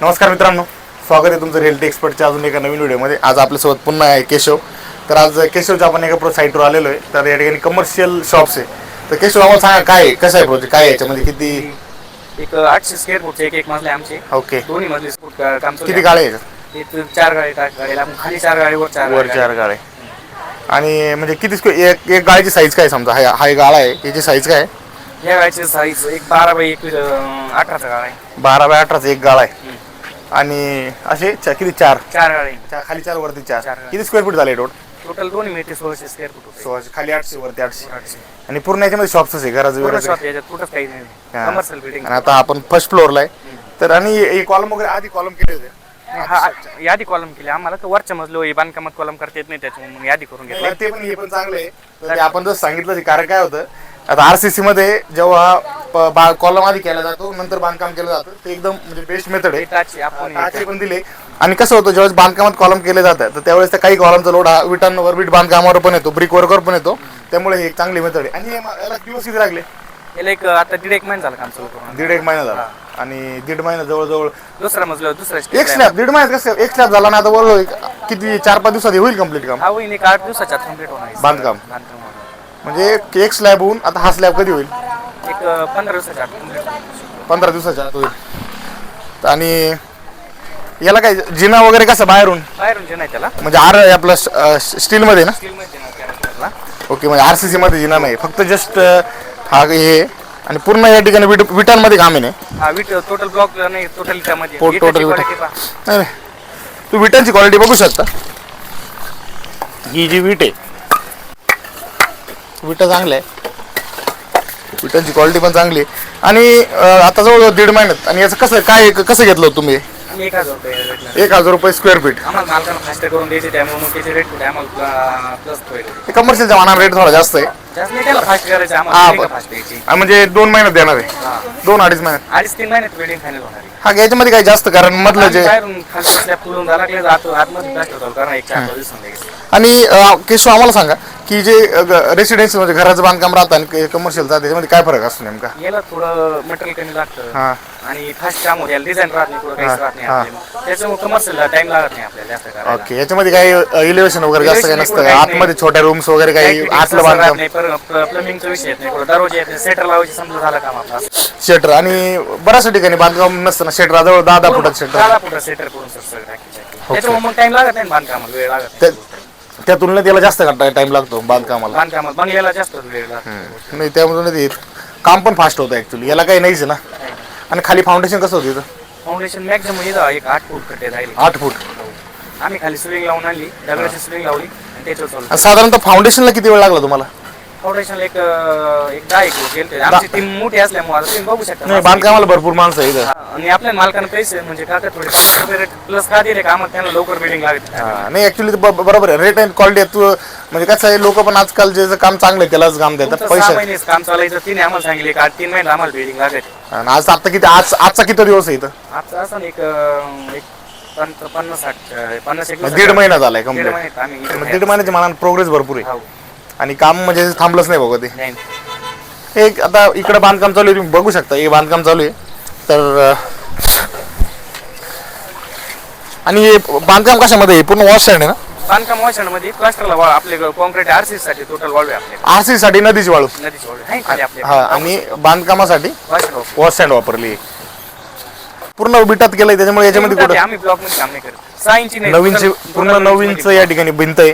नमस्कार मित्रांनो स्वागत आहे तुमचं रिअल्टी एक्सपर्टच्या अजून एका नवीन व्हिडिओमध्ये. आज आपल्यासोबत पुन्हा आहे केशव. तर आज केशवच्या आपण एका प्रो साईटवर आलेलो आहे. तर या ठिकाणी कमर्शियल शॉप्स आहे. तर केशव आम्हाला सांगा काय आहे? कसं आहे प्रोजेक्ट काय आहे याच्यामध्ये? किती? एक आठशे स्क्वेअर फूटचे एक एक मजले आमचे. ओके. दोन्ही मजले फूट का- काम चालू किती आहे. गाळे आहेत? एक चार गाडी टाक गाडीला आपण खाली चार गाडी वर चार वर गाडी. चार गाळे. आणि म्हणजे किती स्क्वेअर एक एक गाळीची साईज काय समजा? हा हा एक गाळा आहे. याची साईज काय आहे? या गाडीचे साईज एक बारा बाय एकवीस अं, अठराचा गाडा आहे. बारा बाय अठराचा एक गाळा आहे. आणि असे चा- किती? चार. चार चा- खाली चार वरती चार. चार. किती स्क्वेअर फूट झाले टोट टोटल दोन्ही मिळते सोळाशे स्क्वेअर फूट होते. सोळाशे खाली आठशे वरती आठशे. आठशे. आणि पूर्ण याच्यामध्ये शॉप्स आहे घराचं पूर्ण वगैरे शॉप याच्यात कुठंच काही नाही. हा. कमर्शियल बिल्डिंग आणि आता आपण फर्स्ट फ्लोअरला आहे. तर आणि हे कॉलम वगैरे आधी कॉलम केले होते. हा यादी कॉलम केली. आम्हाला तर वरच्या मजलो हे बांधकामात कॉलम करता येत नाही त्याच्यामुळे मग यादी करून घेतली. ते पण हे पण चांगलं आहे. तर ते आपण जसं सांगितलं ते कारण काय होतं? आता आरसीसी मध्ये जेव्हा कॉलम आधी केला जातो नंतर बांधकाम केलं जातं. ते एकदम म्हणजे बेस्ट मेथड आहे. टाची आपण टाचे पण दिले. आणि कसं होतं ज्यावेळेस बांधकामात कॉलम केले जातात तर त्यावेळेस त्या काही कॉलमचा लोड हा विटांवर वीट बांधकामावर पण येतो ब्रिक वर्कवर पण येतो. त्यामुळे ही एक चांगली मेथड आहे. आणि हे याला दिवस किती लागले? याला एक आता दीड एक महिना झाला काम सुरू करून. दीड एक महिना झाला. आणि दीड महिना जवळजवळ दुसरा मजलो दुसरा एक स्लॅब दीड महिन्यात कसं एक स्लॅब झाला ना आता बोललो किती चार पाच दिवसात हे होईल कंप्लीट काम? हा होईन एक आठ दिवसाच्या कंप्लीट होणार. बांधकाम. बांधकाम. म्हणजे एक स्लॅब होऊन आता हा स्लॅब कधी होईल? एक पंधरा दिवसाच्या आत complete होणार. पंधरा दिवसाच्या आत होईल आणि याला काय जिना वगैरे कसं बाहेरून बाहेरून जे नाही त्याला म्हणजे आर आपलं स्टीलमध्ये ना स्टील मध्ये ला. ओके म्हणजे आर सी सीमध्ये जिना नाही फक्त जस्ट हा हे आणि पूर्ण या ठिकाणी विट विटांमध्ये काम आहे ना हा वीट टोटल ब्लॉक नाही टोटल त्यामध्ये विटाची विटा. quality पहा. नाही नाही. तू विटांची क्वालिटी बघू शकता ही जी वीट आहे विटा चांगल्या आहे विटांची क्वालिटी पण चांगली आहे. आणि अं, आता जवळजवळ दीड महिन्यात. आणि याचं कसं काय कसं घेतलं होतं तुम्ही? आम्ही एक हजार रुपये rate ला. एक हजार रुपये स्क्वेअर फीट आम्हाला मालकाला फास्ट करून द्यायचे त्यामुळे मग त्याचे रेट कुठे? आम्हाला प्लस होईल कमर्शियलच्या मानाने रेट थोडा जास्त आहे. जास्त नाही त्याला फास्ट करायचं हा, आम्हाला बरं. फास्ट द्यायची आणि म्हणजे दोन महिन्यात देणार आहे. हा. दोन अडीच महिन्यात. अडीच तीन महिन्यात वेडिंग फायनल होणार आहे. हा याच्यामध्ये काही जास्त कारण मधलं जे आम्ही बाहेरून खाली स्लॅब फुलून झाला की आत आतमध्ये प्लास्टर चालू करा एक चार पाच दिवसांनी. लगेच. आणि अं, केशव आम्हाला सांगा. की जे रेसिडेन्सी म्हणजे घराचं बांधकाम राहतं आणि कमर्शियलचं त्याच्यामध्ये काय फरक असतो नेमका? याला थोडं मटेरियल कमी लागतं. हा. आणि फास्ट काम होते डिझाईन राहत नाही कुठं काहीच राहत नाही. आपल्याला. त्याच्यामुळे कमर्शियलला टाइम लागत नाही आपल्याला जास्त करायला. ओके याच्यामध्ये काही इलेव्हेशन वगैरे जास्त काही नसतं नाही, काही आतमध्ये छोट्या रूम्स वगैरे काही आतलं बांधकाम? प्लमिंगचा विषय येत नाही दरवाजे येत नाही सेटर लावायची समजा झाला काम आपला शेटर आणि बऱ्याच ठिकाणी बांधकाम नसतं ना शेटर जवळ दहा दहा फुटात शेटर दहा फुटा सेटर करून सर सगळं. त्याच्यामुळे मग टाइम लागत नाही बांधकामाला वेळ लागत नाही. त्या तुलनेत याला जास्त टाइम लागतो बांधकामाला? बांधकामाला बंगल्याला जास्त वेळ लागतो. नाही त्यामधून ते काम पण फास्ट होतं ऍक्च्युली याला काही नाहीच ना? आणि खाली फाउंडेशन कसं होतं इथं? फाउंडेशन मॅक्झिमम येतं एक आठ फूट राहिले. आठ फूट. आम्ही खाली स्विंग लावून आणली दगडाची स्विंग लावली आणि त्याच्यावर चालू आणि साधारणतः फाउंडेशनला किती वेळ लागला तुम्हाला? एक अं, एक दहा एक गेलते. आमची टीम मोठी असल्यामुळे आता तुम्ही बघू शकता. नाही बांधकामाला भरपूर माणसं आहे इथं हा, आणि आपल्या मालकानं पैसे म्हणजे काका थोडे प्लस का दिले का आम्हाला त्यांना लवकर बिल्डिंग लागत हा, नाही ऍक्च्युली बरोबर आहे. रेट अँड क्वालिटी तू म्हणजे कसं आहे लोक पण आजकाल जे जे काम चांगलं आहे त्यालाच काम देतात. तुमचं सहा पैसे महिने काम चालायचं. तिने आम्हाला सांगितले का? तीन महिने आम्हाला बिल्डिंग लागत आणि आज आता किती आज आजचा किती दिवस आहे इथं? असं एक अं, एक पन- पन्नास साठ अं, पन्नास एक दीड महिना झालाय दीड कंप्लीट महिन्यात आम्ही इथे दीड महिन्याच्या मनात प्रोग्रेस भरपूर आहे. हो. आणि काम म्हणजे थांबलंच नाही बघा ते. नाही. एक आता इकडे बांधकाम चालू आहे तुम्ही बघू शकता हे बांधकाम चालू आहे. तर अं, आणि हे बांधकाम कशामध्ये आहे? पूर्ण वॉश आहे ना? बांधकाममध्ये प्लास्टरला आपले कॉन्क्रीट आरसी साठी टोटल वाळवे आपले. आरसी साठी नदीची वाळू. नदीची वाळवे आहे खाली आपले. हा आणि बांधकामासाठी वॉश सँड वापरली आहे. पूर्ण बिटात केलंय त्याच्यामुळे याच्यामध्ये कुठं? आम्ही ब्लॉकमध्ये काम नाही करत. सहा इंची नाही नवीनची पूर्ण नवीनच या ठिकाणी भिंत आहे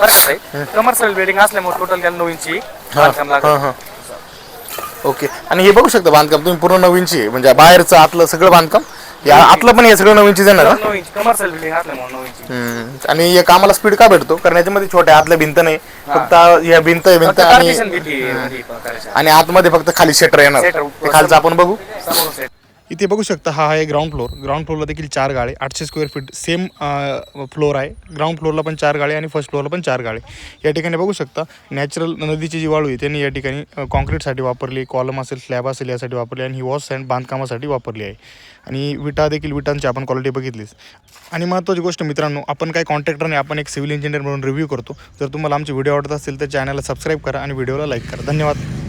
कमर्शियल कमर्शियल बिल्डिंग असल्यामुळे टोटल त्याला नऊ इंची बांधकाम लागत ओके आणि हे बघू शकता बांधकाम तुम्ही पूर्ण नवीनची आहे. म्हणजे बाहेरचं आतलं सगळं बांधकाम. या आतलं पण हे सगळं नवीनचीच येणार ना नऊ इंची कमर्शियल बिल्डिंग असल्यामुळे नऊ इंची हम्म. आणि या कामाला स्पीड का भेटतो? कारण याच्यामध्ये छोट्या आतल्या भिंत नाही. फक्त या भिंत आहे भिंत आणि partition आहे. आणि आतमध्ये फक्त खाली शेटर येणार. Shutter. ते खालचं आपण बघू. समोरून set. इथे बघू शकता हा आहे ग्राउंड फ्लोर ग्राउंड फ्लोअरला देखील चार गाळे आठशे स्क्वेअर फीट सेम फ्लोअर आहे. ग्राउंड फ्लोअरला पण चार गाळे आणि फर्स्ट फ्लोअरला पण चार गाळे. या ठिकाणी बघू शकता नॅचरल नदीची जी वाळू आहे त्यांनी या ठिकाणी कॉन्क्रीटसाठी वापरली कॉलम असेल स्लॅब असेल यासाठी वापरली आणि ही वॉश सँड बांधकामासाठी वापरली आहे. आणि विटा देखील विटांची आपण क्वालिटी बघितलीच. आणि महत्त्वाची गोष्ट मित्रांनो आपण काय कॉन्ट्रॅक्टरने आपण एक सिव्हिल इंजिनियर म्हणून रिव्ह्यू करतो. जर तुम्हाला आमचे व्हिडिओ आवडत असेल तर चॅनलला सबस्क्राईब करा आणि व्हिडिओला लाईक करा. धन्यवाद.